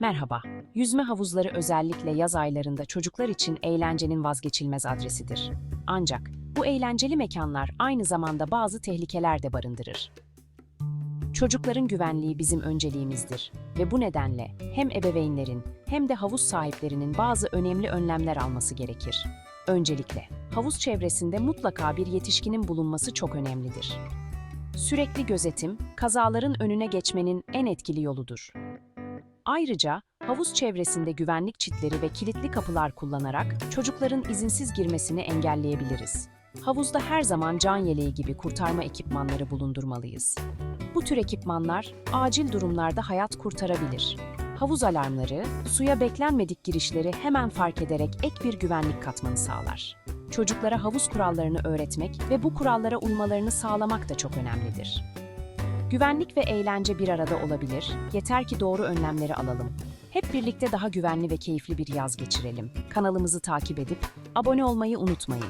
Merhaba. Yüzme havuzları özellikle yaz aylarında çocuklar için eğlencenin vazgeçilmez adresidir. Ancak bu eğlenceli mekanlar aynı zamanda bazı tehlikeler de barındırır. Çocukların güvenliği bizim önceliğimizdir ve bu nedenle hem ebeveynlerin hem de havuz sahiplerinin bazı önemli önlemler alması gerekir. Öncelikle, havuz çevresinde mutlaka bir yetişkinin bulunması çok önemlidir. Sürekli gözetim, kazaların önüne geçmenin en etkili yoludur. Ayrıca havuz çevresinde güvenlik çitleri ve kilitli kapılar kullanarak çocukların izinsiz girmesini engelleyebiliriz. Havuzda her zaman can yeleği gibi kurtarma ekipmanları bulundurmalıyız. Bu tür ekipmanlar acil durumlarda hayat kurtarabilir. Havuz alarmları, suya beklenmedik girişleri hemen fark ederek ek bir güvenlik katmanı sağlar. Çocuklara havuz kurallarını öğretmek ve bu kurallara uymalarını sağlamak da çok önemlidir. Güvenlik ve eğlence bir arada olabilir, yeter ki doğru önlemleri alalım. Hep birlikte daha güvenli ve keyifli bir yaz geçirelim. Kanalımızı takip edip abone olmayı unutmayın.